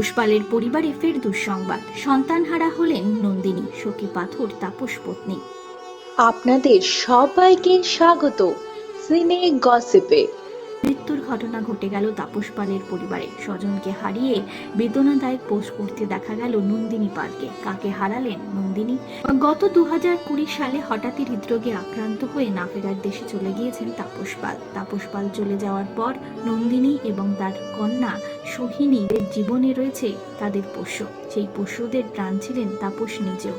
পুষ্পালের পরিবারে ফের দুঃসংবাদ। সন্তানহারা হলেন নন্দিনী শোকে পাথর, তাপস পত্নী। আপনাদের সবাইকে স্বাগত। সিনে গসিপে। মৃত্যুর ঘটনা ঘটে গেল তাপস পালের পরিবারে। স্বজনকে হারিয়ে বেদনাদায়ক পোস্ট করতে দেখা গেল নন্দিনী পালকে। কাকে হারালেন নন্দিনী? গত দু সালে হঠাৎই হৃদরোগে আক্রান্ত হয়ে না ফেরার দেশে চলে গিয়েছেন তাপস পাল। তাপস পাল চলে যাওয়ার পর নন্দিনী এবং তার কন্যা সোহিনীদের জীবনে রয়েছে তাদের পোষ্য। সেই পোষ্যদের প্রাণ ছিলেন তাপস নিজেও।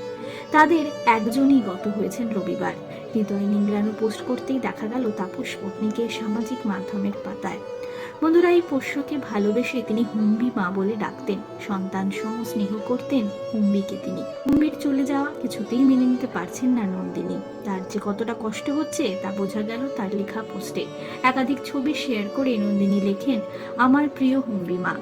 তাদের একজনই গত হয়েছেন রবিবার। হৃদয় নিংড়ানো পোস্ট করতেই দেখা গেল তাপস পত্নীকে সামাজিক মাধ্যমের পাতায়। বন্ধুরা, এই পোষ্যকে ভালোবেসে তিনি হুম্বি মা বলে ডাকতেন। সন্তান সহ স্নেহ করতেন হুম্বিকে তিনি। হুম্বির চলে যাওয়া কিছুতেই মেনে নিতে পারছেন না নন্দিনী। তার যে কতটা কষ্ট হচ্ছে তা বোঝা গেল তার লেখা পোস্টে। একাধিক ছবি শেয়ার করে নন্দিনী লেখেন, আমার প্রিয় হুম্বি মা।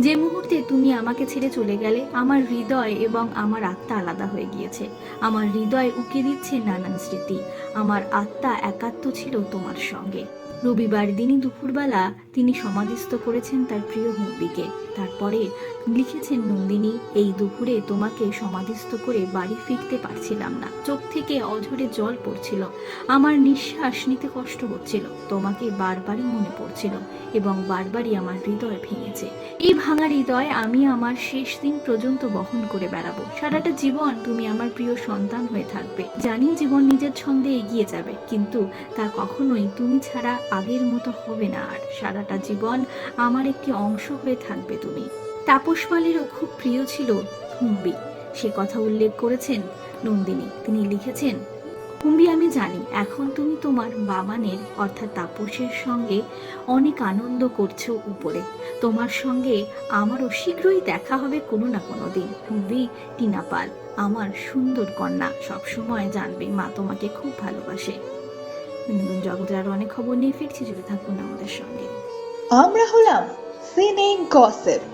যে মুহূর্তে তুমি আমাকে ছেড়ে চলে গেলে, আমার হৃদয় এবং আমার আত্মা আলাদা হয়ে গিয়েছে। আমার হৃদয় উকি দিচ্ছে নানান স্মৃতি। আমার আত্মা একাত্ম ছিল তোমার সঙ্গে। রবিবার দিনই দুপুরবেলা তিনি সমাধিস্থ করেছেন তার প্রিয় হুম্বিকে তারপরে লিখেছেন নন্দিনী, এই দুপুরে তোমাকে সমাধিস্থ করে বাড়ি ফিরতে পারছিলাম না। চোখ থেকে অঝরে জল পড়ছিল। আমার নিঃশ্বাস নিতে কষ্ট হচ্ছিল। তোমাকে বারবারই মনে পড়ছিল এবং বারবারই আমার হৃদয় ভেঙেছে। এই ভাঙা হৃদয় আমি আমার শেষ দিন পর্যন্ত বহন করে বেড়াবো। সারাটা জীবন তুমি আমার প্রিয় সন্তান হয়ে থাকবে। জানি জীবন নিজের ছন্দে এগিয়ে যাবে, কিন্তু তা কখনোই তুমি ছাড়া আগের মতো হবে না। আর সারাটা জীবন আমার একটি অংশ হয়ে থাকবে তুমি। তাপস পালেরও খুব প্রিয় ছিল হুম্বি। সে কথা উল্লেখ করেছেন নন্দিনী। তিনি লিখেছেন, হুম্বি, আমি জানি, এখন তুমি তোমার বাবানের, অর্থাৎ তাপসের সঙ্গে অনেক আনন্দ করছ উপরে। তোমার সঙ্গে আমারও শীঘ্রই দেখা হবে কোনো না কোনো দিন। হুম্বি টিনা পাল আমার সুন্দর কন্যা সবসময় জানবে মা তোমাকে খুব ভালোবাসে। বিনোদন জগতের অনেক খবর নিয়ে ফিরছি, জুড়ে থাকুন আমাদের সঙ্গে। আমরা হলাম সিনে গসিপ।